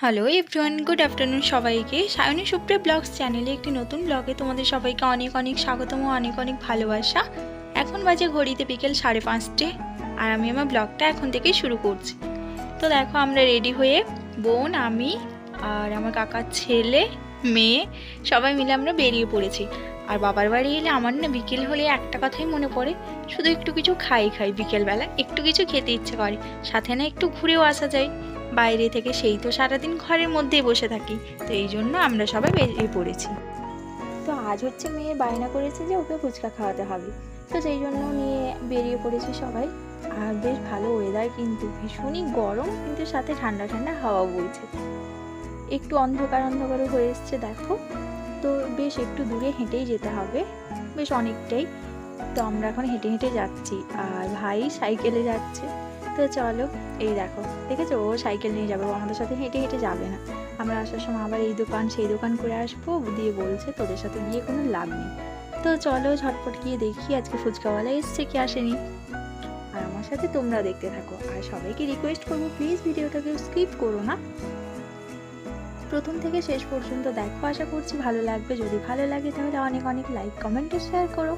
Hello everyone good afternoon সবাইকে। Sayani Supriya blogs চ্যানেলে একটি নতুন ব্লগে তোমাদের সবাইকে অনেক অনেক স্বাগতম ও অনেক অনেক ভালোবাসা। এখন বাজে ঘড়িতে বিকেল সাড়ে পাঁচটে আর আমি আমার ব্লগটা এখন থেকেই শুরু করছি। তো দেখো, আমরা রেডি হয়ে বোন, আমি আর আমার কাকার ছেলে, মেয়ে সবাই মিলে আমরা বেরিয়ে পড়েছি। আর বাবার বাড়ি এলে আমার না বিকেল হলে একটা কথাই মনে পড়ে, শুধু একটু কিছু খাই খাই বিকেলবেলা, একটু কিছু খেতে ইচ্ছে করে। সাথে না একটু ঘুরেও আসা যায়। বাইরে থেকে সেই তো সারাদিন ঘরের মধ্যেই বসে থাকি, তো এই জন্য আমরা সবাই বেরিয়ে পড়েছি। তো আজ হচ্ছে মেয়ে বায়না করেছে যে ওকে ফুচকা খাওয়াতে হবে। তো সেই জন্য নিয়ে বেরিয়ে পড়েছে সবাই। আর বেশ ভালো ওয়েদার কিন্তু, ভীষণই গরম, কিন্তু সাথে ঠান্ডা ঠান্ডা হাওয়া বইছে। একটু অন্ধকার অন্ধকার হয়ে এসছে, দেখো। তো বেশ একটু দূরে হেঁটেই যেতে হবে, বেশ অনেকটাই। তো আমরা এখন হেঁটে হেঁটে যাচ্ছি, আর ভাই সাইকেলে যাচ্ছে। তো চলো, এই দেখো, দেখেছ? ও সাইকেল নিয়ে যাবে আমাদের সাথে হেঁটে হেঁটে যাবে না। আমরা আসার সময় আবার এই দোকান, সেই দোকান করে আসব দিয়ে বলছে, তোদের সাথে গিয়ে কোনো লাভ নেই। তো চলো, ঝটপট গিয়ে দেখি, আজকে ফুচকাওয়ালা এসছে কি আসেনি। আর আমার সাথে তোমরা দেখতে থাকো। আর সবাইকে রিকোয়েস্ট করব প্লিজ ভিডিওটাকে স্কিপ করো না। প্রথম থেকে শেষ পর্যন্ত দেখো, আশা করছি ভালো লাগবে। যদি ভালো লাগে, তাহলে অনেক অনেক লাইক কমেন্ট শেয়ার করো।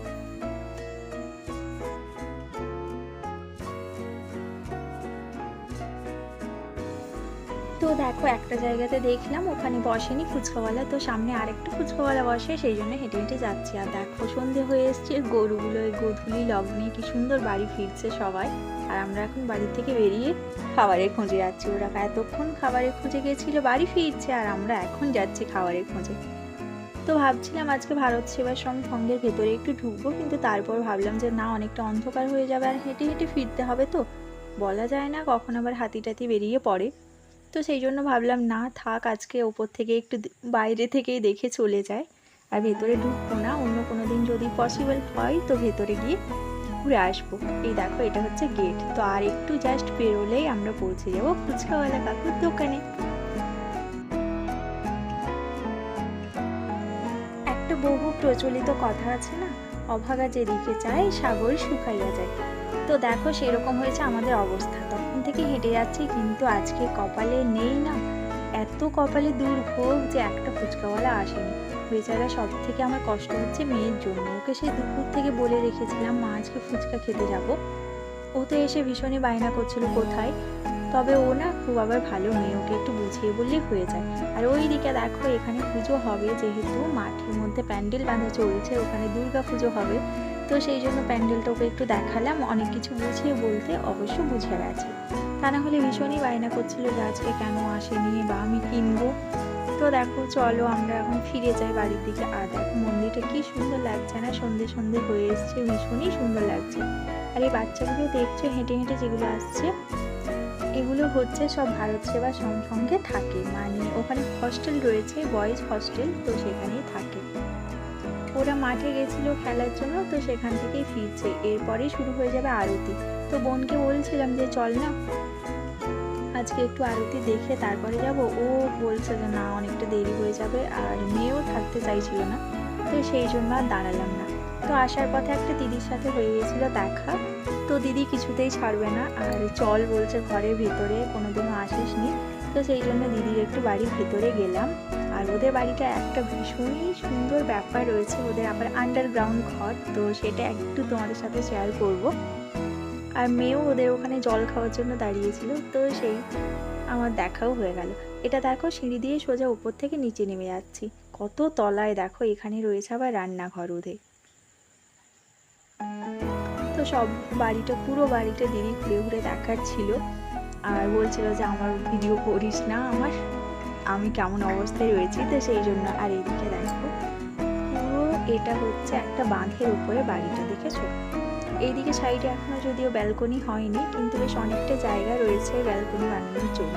দেখো, একটা জায়গাতে দেখলাম, ওখানে বসেনি ফুচকাওয়ালা, তো সামনে আরেকটা ফুচকাওয়ালা বসে, সেই জন্য হেঁটে হেঁটে যাচ্ছি। আর দেখো, সন্ধে হয়ে এসছে, গরুগুলো, এই গোধূলি, লগ্নে, কি সুন্দর বাড়ি ফিরছে সবাই। আর আমরা এখন বাড়ি থেকে বেরিয়ে খাবারের খোঁজে যাচ্ছি। ওরা এতক্ষণ খাবারের খোঁজে গেছিল, বাড়ি ফিরছে, আর আমরা এখন যাচ্ছি খাবারের খোঁজে। তো ভাবছিলাম আজকে ভারত সেবাশ্রম সঙ্গের ভেতরে একটু ঢুকবো, কিন্তু তারপর ভাবলাম যে না, অনেকটা অন্ধকার হয়ে যাবে, আর হেঁটে হেঁটে ফিরতে হবে তো। বলা যায় না কখন আবার হাতি টাতি বেরিয়ে পড়ে। তো সেই জন্য ভাবলাম, না, থাক, আজকে ওপর থেকে একটু বাইরে থেকেই দেখে চলে যায় আর ভেতরে ঢুকবো না, অন্য কোনো দিন যদি পসিবল হয়, তো ভেতরে গিয়ে ঘুরে আসব। এই দেখো, এটা হচ্ছে গেট তো আর একটু জাস্ট বেরোলেই আমরা পৌঁছে যাব ফুচকাওয়ালা কাকুর দোকানে। একটা বহু প্রচলিত কথা আছে না? অভাগা যেদিকে চায় সাগর শুকাইয়া যায়। তো দেখো সেরকম হয়েছে আমাদের অবস্থা। তখন থেকে হেঁটে যাচ্ছি, কিন্তু আজকে কপালে নেই না। এত কপালে দূর হোক যে একটা ফুচকাওয়ালা আসেনি। বেচারা সব থেকে আমার কষ্ট হচ্ছে মেয়ের জন্য। ওকে সেই দুপুর থেকে বলে রেখেছিলাম, মা, আজকে ফুচকা খেতে যাব। ও তো এসে ভীষণই বায়না করছিল, কোথায়? তবে ও না খুব আবার ভালো মেয়ে, ওকে একটু বুঝিয়ে বললেই হয়ে যায়। আর ওই দিকে দেখো, এখানে পুজো হবে যেহেতু মাঠের মধ্যে প্যান্ডেল বাঁধা চলছে, ওখানে দুর্গা পুজো হবে। তো সেই জন্য প্যান্ডেলটা ওকে একটু দেখালাম, অনেক কিছু বুঝিয়ে বলতে অবশ্য বুঝে গেছে। তা না হলে ভীষণই বায়না করছিল যে আজকে কেন আসেনি বা আমি কিনবো। তো দেখো, চলো আমরা এখন ফিরে যাই বাড়ির দিকে। আর দেখো, মন্দিরটা কি সুন্দর লাগছে না, সন্ধে সন্ধে হয়ে এসছে, ভীষণই সুন্দর লাগছে। আর এই বাচ্চাগুলো দেখছ, হেঁটে হেঁটে যেগুলো আসছে এগুলো হচ্ছে সব ভারত সেবা সঙ্গে থাকে। মানে ওখানে হস্টেল রয়েছে বয়েজ হস্টেল তো সেখানেই থাকে। ওরা মাঠে গেছিল খেলার জন্য, তো সেখান থেকেই ফিরছে। এরপরেই শুরু হয়ে যাবে আরতি। তো বোনকে বলছিলাম যে, চল না, আজকে একটু আরতি দেখে তারপরে যাব। ও বলছে যে, না, অনেকটা দেরি হয়ে যাবে। আর মেয়েও থাকতে চাইছিল না, তো সেই জন্য আর দাঁড়ালাম না। তো আসার পথে একটা দিদির সাথে হয়ে গেছিল দেখা। তো দিদি কিছুতেই ছাড়বে না। আর চল বলছে ঘরের ভেতরে, কোনোদিনও আসিস নি তো সেই জন্য দিদির একটু বাড়ির ভেতরে গেলাম। আর ওদের বাড়িটা একটা ভীষণই সুন্দর ব্যাপার রয়েছে। ওদের আবার আন্ডারগ্রাউন্ড ঘর, তো সেটা একটু তোমাদের সাথে শেয়ার করব। আর মেয়েও ওদের ওখানে জল খাওয়ার জন্য দাঁড়িয়েছিল, তো সেই আমার দেখাও হয়ে গেল। এটা দেখো, সিঁড়ি দিয়ে সোজা উপর থেকে নিচে নেমে যাচ্ছি। কত তলায় দেখো, এখানে রয়েছে আবার রান্নাঘর ওদের। সব বাড়িটা, পুরো বাড়িটা দিদি ঘুরে ঘুরে দেখার ছিল আর বলছিল যে, আমার ভিডিও করিস না আমার। আমি কেমন অবস্থায় রয়েছি? তো সেই জন্য আর এইদিকে দেখো, পুরো এটা হচ্ছে একটা বাঁধের উপরে বাড়িটা দেখেছ? এইদিকে সাইডে এখনও যদিও ব্যালকনি হয়নি, কিন্তু বেশ অনেকটা জায়গা রয়েছে ব্যালকনি বানানোর জন্য।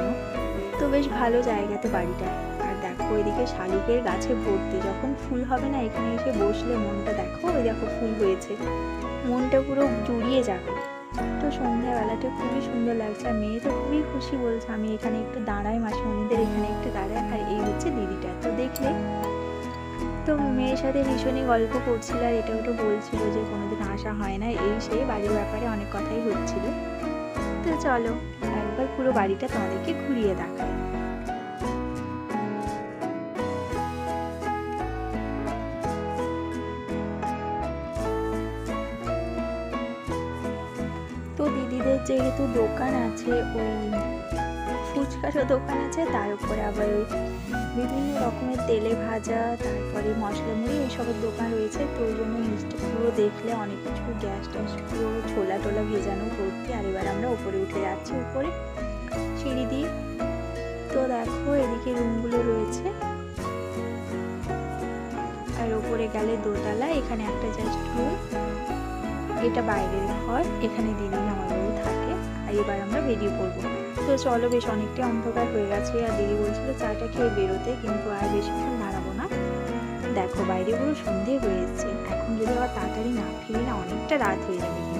তো বেশ ভালো জায়গাতে বাড়িটা। আর দেখো এদিকে শালুকের গাছে ভর্তি, যখন ফুল হবে না, এখানে এসে বসলে মনটা দেখো, ওই দেখো ফুল হয়েছে। মনটা পুরো জুড়িয়ে যাবে। তো সন্ধ্যাবেলাটা খুবই সুন্দর লাগছে, আর মেয়ে তো খুবই খুশি বলছে, আমি এখানে একটু দাঁড়াই, মাসি মাসিমণিদের এখানে একটু দাঁড়াই। আর এই হচ্ছে দিদিটা। তো দেখলে? তো মেয়ের সাথে ভীষণই গল্প করছিল, আর এটা ওটা বলছিল যে কোনোদিন আসা হয় না। এই সেই বাড়ির ব্যাপারে অনেক কথাই হচ্ছিল। তো চলো, একবার পুরো বাড়িটা তোমাদেরকে ঘুরিয়ে দেখায় যেহেতু দোকান আছে, ওই ফুচকারও দোকান আছে, তার উপরে আবার ওই বিভিন্ন রকমের তেলে ভাজা, তারপরে মশলা মুড়ি এইসবের দোকান রয়েছে। তো ওই জন্য নিচটা পুরো দেখলে অনেক কিছু গ্যাস ট্যাস পুরো ছোলা টোলা ভেজানো ভর্তি। আর এবার আমরা উপরে উঠে যাচ্ছি, উপরে সিঁড়ি দিয়ে। তো দেখো, এদিকে রুমগুলো রয়েছে। আর ওপরে গেলে দোতলা, এখানে একটা জাস্ট রুম। এটা বাইরের ঘর এখানে দিদি জামাইবাবু থাকে, আর এবার আমরা বেরিয়ে পড়ব। তো চলো বেশ অনেকটাই অন্ধকার হয়ে গেছে, আর দিদি বলছিল চাটা খেয়ে বেরোতে, কিন্তু আর বেশিক্ষণ দাঁড়াবো না। দেখো বাইরে পুরো সন্ধে হয়ে এখন যদি আবার তাড়াতাড়ি না ফিরি না, অনেকটা রাত হয়ে যাবে।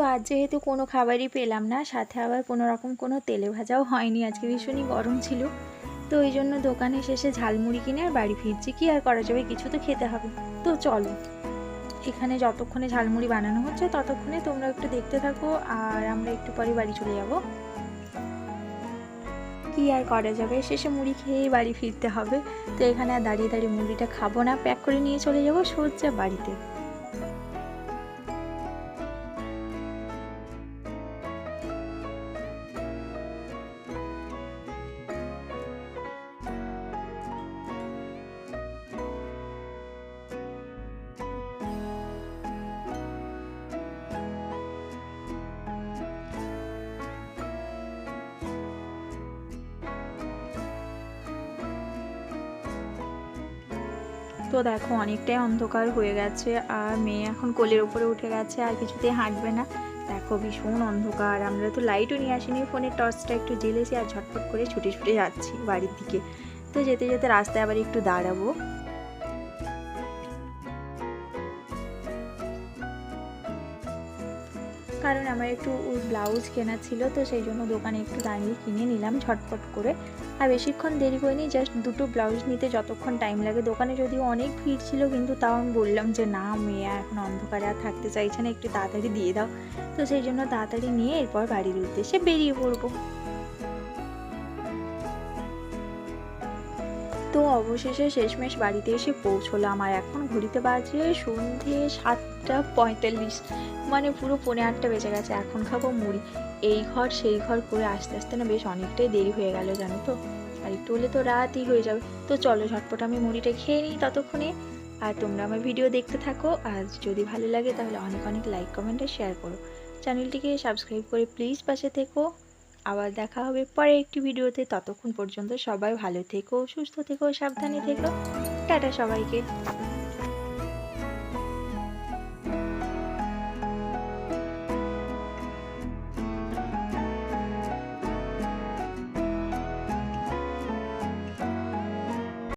তো আজ যেহেতু কোনো খাবারই পেলাম না, সাথে আবার কোনো রকম কোনো তেলে ভাজাও হয়নি। আজকে ভীষণই গরম ছিল। তো ওই জন্য দোকানে শেষে ঝালমুড়ি কিনে আর বাড়ি ফিরছি। কি আর করা যাবে? কিছু তো খেতে হবে। তো চলো, এখানে যতক্ষণে ঝালমুড়ি বানানো হচ্ছে ততক্ষণে তোমরা একটু দেখতে থাকো আর আমরা একটু পরে বাড়ি চলে যাব। কি আর করা যাবে? শেষে মুড়ি খেয়েই বাড়ি ফিরতে হবে। তো এখানে আর দাঁড়িয়ে দাঁড়িয়ে মুড়িটা খাব না। প্যাক করে নিয়ে চলে যাব সোজা বাড়িতে। তো দেখো, অনেকটাই অন্ধকার হয়ে গেছে আর মেয়ে এখন কোলের উপরে উঠে গেছে, আর কিছুতেই হাঁটবে না। দেখো, ভীষণ অন্ধকার। আমরা তো লাইটও নিয়ে আসিনি ফোনের টর্চটা একটু জ্বেলেছি আর ঝটপট করে ছুটে ছুটে যাচ্ছি বাড়ির দিকে। তো যেতে যেতে রাস্তায় আবার একটু দাঁড়াবো। কারণ আমার একটু ব্লাউজ কেনা ছিল, তো সেই জন্য দোকানে একটু দাঁড়িয়ে কিনে নিলাম ঝটপট করে। আর বেশিক্ষণ দেরি করিনি জাস্ট দুটো ব্লাউজ নিতে যতক্ষণ টাইম লাগে। দোকানে যদিও অনেক ভিড় ছিল, কিন্তু তাও আমি বললাম যে, না, মেয়ে এখন অন্ধকারে আর থাকতে চাইছে না, একটু তাড়াতাড়ি দিয়ে দাও। তো সেই জন্য তাড়াতাড়ি নিয়ে এরপর বাড়ির উদ্দেশ্যে বেরিয়ে পড়ব। তো অবশেষে শেষমেশ বাড়িতে এসে পৌঁছলাম আর এখন ঘড়িতে বাজে সন্ধে সাতটা পঁয়তাল্লিশ। মানে পুরো পৌনে আটটা বেজে গেছে, এখন খাব মুড়ি। এই ঘর সেই ঘর করে আস্তে আস্তে না বেশ অনেকটাই দেরি হয়ে গেল, জানো তো? আর একটু হলে তো রাতই হয়ে যাবে। তো চলো ঝটপট আমি মুড়িটা খেয়ে নিই ততক্ষণে। আর তোমরা আমার ভিডিও দেখতে থাকো। আর যদি ভালো লাগে তাহলে অনেক অনেক লাইক কমেন্ট আর শেয়ার করো। চ্যানেলটিকে সাবস্ক্রাইব করে প্লিজ পাশে থেকো। আবার দেখা হবে পরে একটি ভিডিওতে। ততক্ষণ পর্যন্ত সবাই ভালো থেকো, সুস্থ থেকো, সাবধানে থেকো। টাটা সবাইকে।